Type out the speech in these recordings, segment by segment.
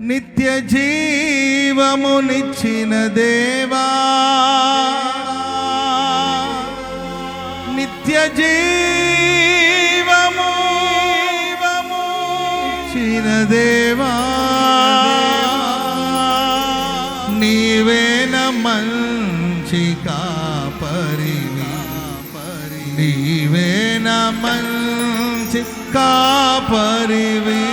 నిత్య జీవమునిచ్చిన దేవా నిత్య జీవము ఇచ్చిన దేవా నీవేన మంచి కాపరి నీవేన మంచి కాపరివి.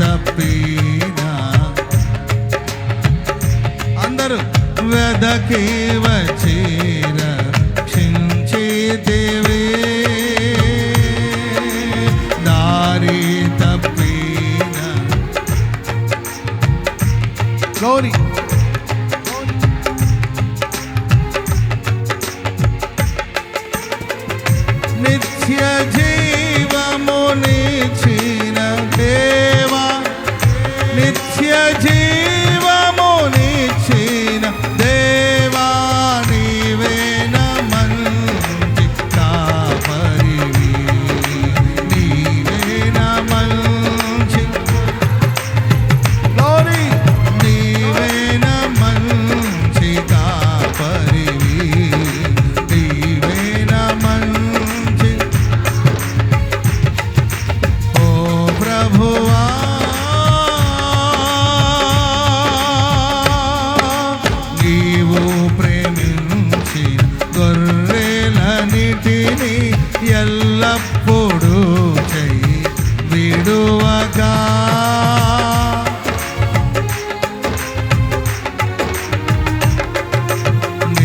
తప్పినా అందరూ వెదకి వచ్చి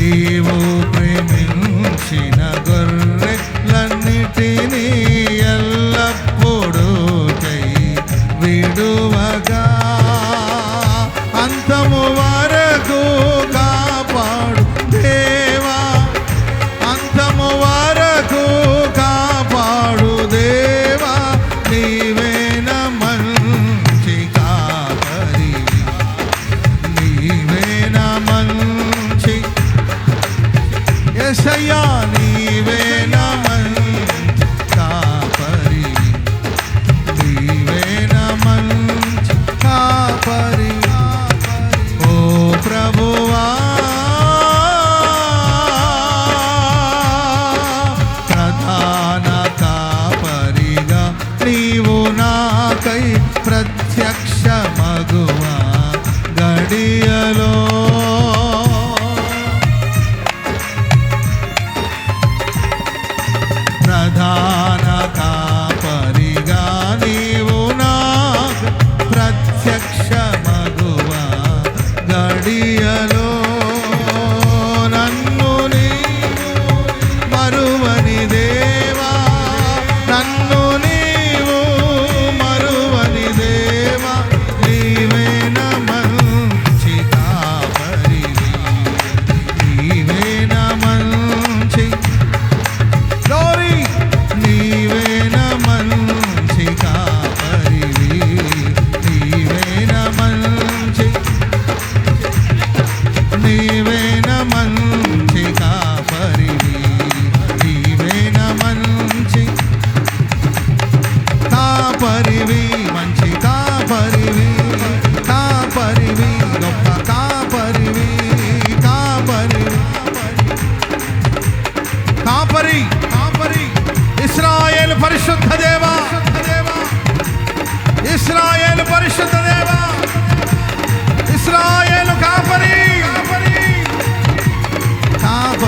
నీవు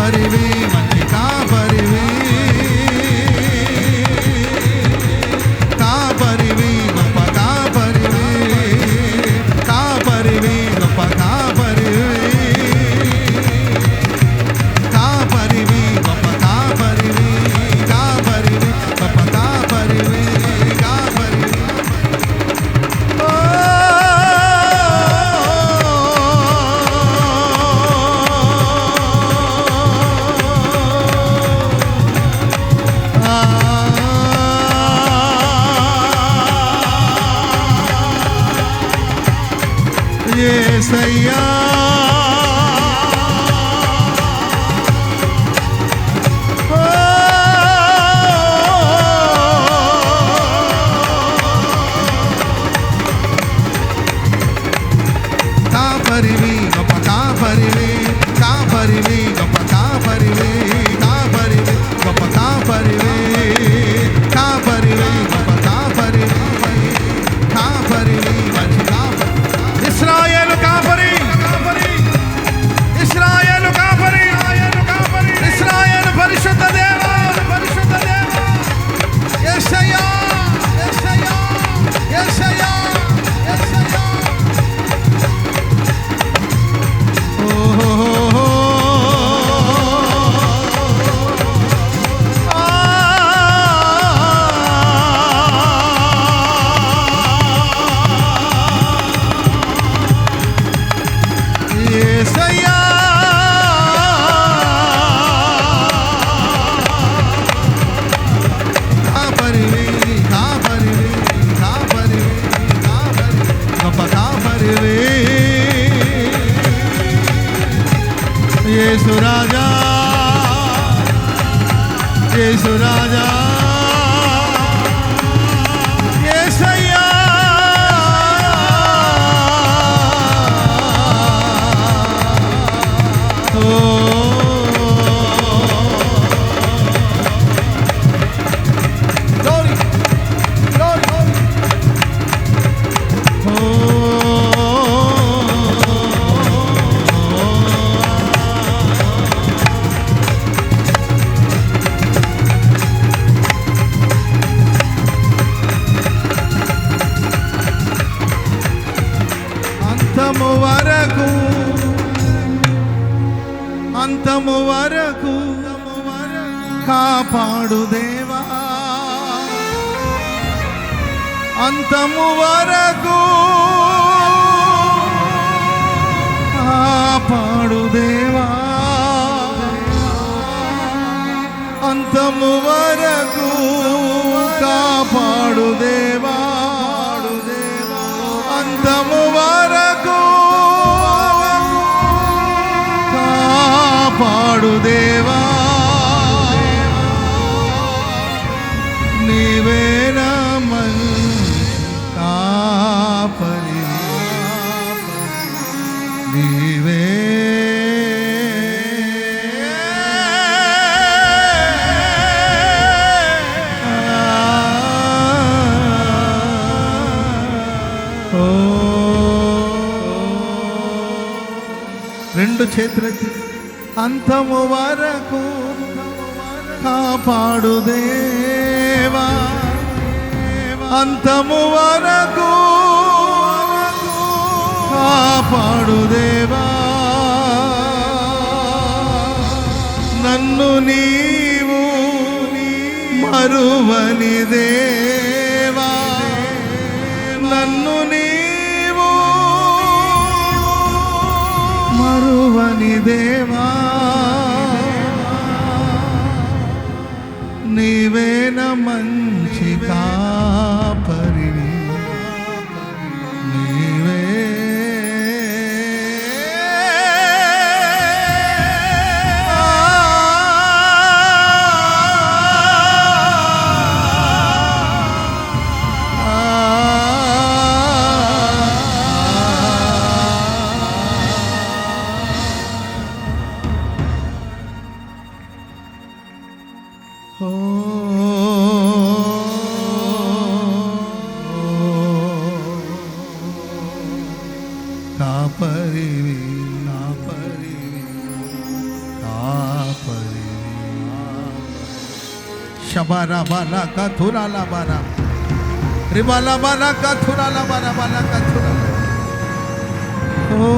அறிவே ఏసయ్యా కాపరివి గొప్ప కాపరివి కాపరివి. యేసు రాజా యేసు రాజా. వరకు అంతము వరకు కాపాడు దేవా. అంతము వరకు కాపాడు దేవా. అంతము వరకు కాపాడు దేవా. అంతము వరకు కాపాడు దేవా. నీవేనా కాపరి నీవే. రెండు చేతులెత్తి. అంతము వరకు కాపాడు దేవా. అంతము వరకు కాపాడు దేవా. నన్ను నీవు మరువని దేవా. నన్ను నీవు మరువని దేవా. నీవేన మంచి కాపరివి కాపరివి కాపరివి శబర బల కథురాల బర రిబల బల కథురాల బర బల కథురాల ఓ